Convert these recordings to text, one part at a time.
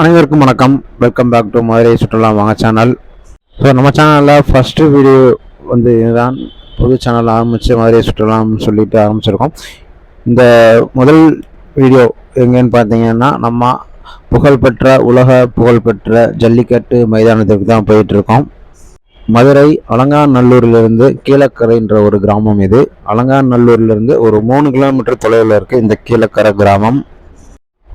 அனைவருக்கும் வணக்கம். Welcome back to Madurai சுற்றுலா வாங்க சேனல் ஸோ நம்ம சேனலில் ஃபஸ்ட்டு வீடியோ வந்து இதுதான். புது சேனல் ஆரம்பித்து மதுரை சுற்றுலான்னு சொல்லிட்டு ஆரம்பிச்சிருக்கோம். இந்த முதல் வீடியோ எங்கேன்னு பார்த்தீங்கன்னா நம்ம புகழ்பெற்ற உலக புகழ்பெற்ற ஜல்லிக்கட்டு மைதானத்துக்கு தான் போயிட்டுருக்கோம். மதுரை அலங்காநல்லூரிலிருந்து கீழக்கரைன்ற ஒரு கிராமம் இது. அலங்காநல்லூர்லேருந்து ஒரு மூணு கிலோமீட்டர் தொலைவில் இருக்குது இந்த கீழக்கரை கிராமம்.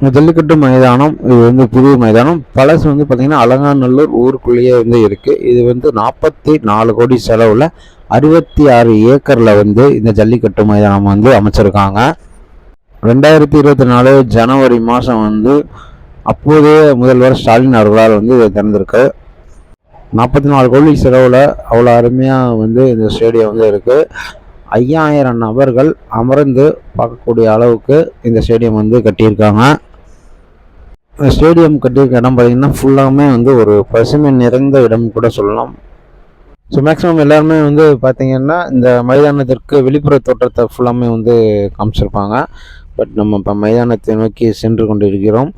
இந்த ஜல்லிக்கட்டு மைதானம் இது வந்து புது மைதானம். பழசு வந்து பார்த்திங்கன்னா அலங்காநல்லூர் ஊருக்குள்ளேயே வந்து இருக்குது இது வந்து நாற்பத்தி நாலு கோடி செலவில் அறுபத்தி ஆறு ஏக்கரில் வந்து இந்த ஜல்லிக்கட்டு மைதானம் வந்து அமைச்சிருக்காங்க. ரெண்டாயிரத்தி இருபத்தி நாலு ஜனவரி மாதம் வந்து அப்போதே முதல்வர் ஸ்டாலின் அவர்களால் வந்து இதை திறந்திருக்கு. நாற்பத்தி நாலு கோடி செலவில் அவ்வளோ அருமையாக வந்து இந்த ஸ்டேடியம் வந்து இருக்குது ஐயாயிரம் நபர்கள் அமர்ந்து பார்க்கக்கூடிய அளவுக்கு இந்த ஸ்டேடியம் வந்து கட்டியிருக்காங்க. இந்த ஸ்டேடியம் கட்டியிருக்க இடம் பார்த்தீங்கன்னா ஃபுல்லாமே வந்து ஒரு பசுமை நிறைந்த இடம் கூட சொல்லலாம். ஸோ மேக்ஸிமம் எல்லாருமே வந்து பார்த்தீங்கன்னா இந்த மைதானத்திற்கு வெளிப்புற தோற்றத்தை ஃபுல்லாமே வந்து காமிச்சிருப்பாங்க. பட் நம்ம இப்போ மைதானத்தை நோக்கி சென்று கொண்டு இருக்கிறோம்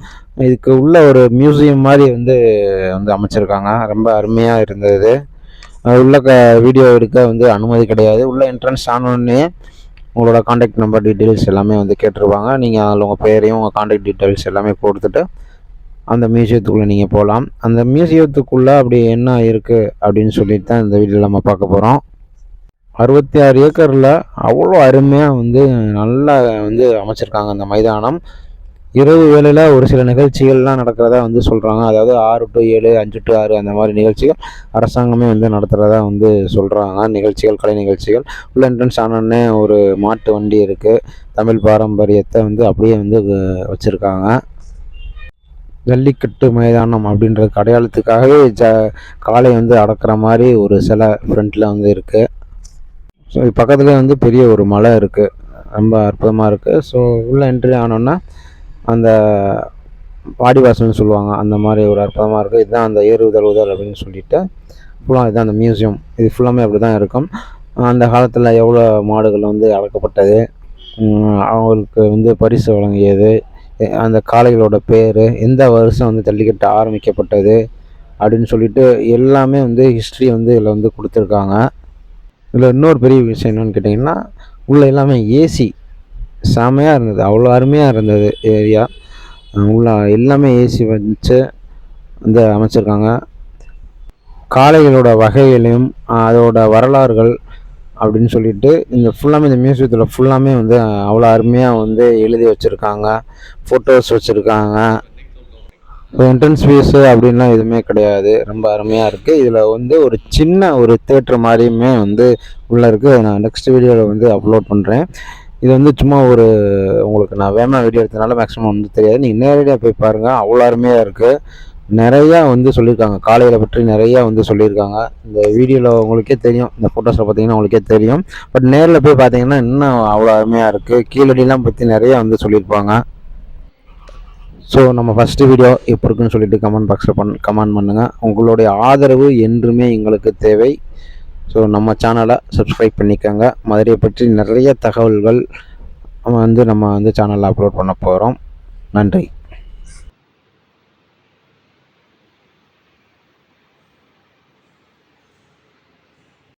இதுக்கு உள்ள ஒரு மியூசியம் மாதிரி வந்து வந்து அமைச்சிருக்காங்க. ரொம்ப அருமையாக இருந்தது. உள்ள க வீடியோ எடுக்க வந்து அனுமதி கிடையாது. உள்ள என்ட்ரன்ஸ் ஆனோடனே உங்களோட காண்டாக்ட் நம்பர் டீட்டெயில்ஸ் எல்லாமே வந்து கேட்டிருப்பாங்க. நீங்கள் அதில் உங்கள் பேரையும் உங்கள் காண்டாக்ட் டீட்டெயில்ஸ் எல்லாமே கொடுத்துட்டு அந்த மியூசியத்துக்குள்ளே நீங்கள் போகலாம் அந்த மியூசியத்துக்குள்ளே அப்படி என்ன இருக்குது அப்படின்னு சொல்லிட்டு தான் இந்த வீடியோவில் நம்ம பார்க்க போகிறோம் அறுபத்தி ஆறு ஏக்கரில் அவ்வளோ அருமையாக வந்து நல்லா வந்து அமைச்சிருக்காங்க அந்த மைதானம். இரவு வேளையில் ஒரு சில நிகழ்ச்சிகள்லாம் நடக்கிறதா வந்து சொல்கிறாங்க அதாவது ஆறு டு ஏழு அஞ்சு டு ஆறு அந்த மாதிரி நிகழ்ச்சிகள் அரசாங்கமே வந்து நடத்துகிறதா வந்து சொல்கிறாங்க நிகழ்ச்சிகள் கலை நிகழ்ச்சிகள். உள்ள என்ட்ரன்ஸ் ஆனோடனே ஒரு மாட்டு வண்டி இருக்குது தமிழ் பாரம்பரியத்தை வந்து அப்படியே வந்து வச்சுருக்காங்க. ஜல்லிக்கட்டு மைதானம் அப்படின்றது அடையாளத்துக்காகவே ஜ காலை வந்து அடக்கிற மாதிரி ஒரு சிலை ஃப்ரண்ட்டில் வந்து இருக்குது ஸோ பக்கத்துலேயே வந்து பெரிய ஒரு மலை இருக்குது ரொம்ப அற்புதமாக இருக்குது ஸோ உள்ளே என்ட்ரி ஆனோன்னா அந்த வாடிவாசல்னு சொல்லுவாங்க. அந்த மாதிரி ஒரு அற்புதமாக இருக்குது இதுதான் அந்த ஏறுதல் உதல் அப்படின்னு சொல்லிட்டு ஃபுல்லாக இதுதான் அந்த மியூசியம் இது ஃபுல்லாமே அப்படி தான் இருக்கும். அந்த காலத்தில் எவ்வளோ மாடுகள் வந்து அடக்கப்பட்டது? அவங்களுக்கு வந்து பரிசு வழங்கியது. அந்த காளைகளோட பேர் எந்த வருஷம் வந்து ஜல்லிக்கட்டு ஆரம்பிக்கப்பட்டது அப்படின்னு சொல்லிட்டு எல்லாமே வந்து ஹிஸ்ட்ரி வந்து இதில் வந்து கொடுத்துருக்காங்க. இதில் இன்னொரு பெரிய விஷயம் என்னென்னு கேட்டிங்கன்னா உள்ளே எல்லாமே ஏசி செமையாக இருந்தது. அவ்வளோ அருமையாக இருந்தது ஏரியா உள்ள எல்லாமே ஏசி வச்சு வந்து அமைச்சிருக்காங்க. காளைகளோட வகைகளையும் அதோட வரலாறுகள் அப்படின்னு சொல்லிட்டு இந்த ஃபுல்லாமே இந்த மியூசியத்தில் ஃபுல்லாமே வந்து அவ்வளோ அருமையாக வந்து எழுதி வச்சுருக்காங்க ஃபோட்டோஸ் வச்சுருக்காங்க. என்ட்ரன்ஸ் ஃபீஸு அப்படின்லாம் எதுவுமே கிடையாது. ரொம்ப அருமையாக இருக்குது இதில் வந்து ஒரு சின்ன ஒரு தேட்டர் மாதிரியுமே வந்து உள்ளே இருக்குது நான் நெக்ஸ்ட் வீடியோவில் வந்து அப்லோட் பண்ணுறேன் இது வந்து சும்மா ஒரு உங்களுக்கு நான் வேமா வீடியோ எடுத்தனால மேக்ஸிமம் வந்து தெரியாது. நீங்கள் நேரடியாக போய் பாருங்கள் அவ்வளோ அருமையாக இருக்குது நிறையா வந்து சொல்லியிருக்காங்க. காலையில் பற்றி நிறையா வந்து சொல்லியிருக்காங்க. இந்த வீடியோவில் உங்களுக்கே தெரியும். இந்த ஃபோட்டோஸில் பார்த்தீங்கன்னா உங்களுக்கே தெரியும். பட் நேரில் போய் பார்த்தீங்கன்னா இன்னும் அவ்வளோ அருமையாக இருக்குது கீழடிலாம் பற்றி நிறையா வந்து சொல்லியிருப்பாங்க. ஸோ நம்ம ஃபஸ்ட்டு வீடியோ எப்படி இருக்குன்னு சொல்லிட்டு கமெண்ட் பாக்ஸில் பண் கமெண்ட் பண்ணுங்கள் உங்களுடைய ஆதரவு என்றுமே எங்களுக்கு தேவை. ஸோ நம்ம சேனலை சப்ஸ்கிரைப் பண்ணிக்கோங்க. மதுரையை பற்றி நிறைய தகவல்கள் வந்து நம்ம வந்து சேனலில் அப்லோட் பண்ண போகிறோம் நன்றி.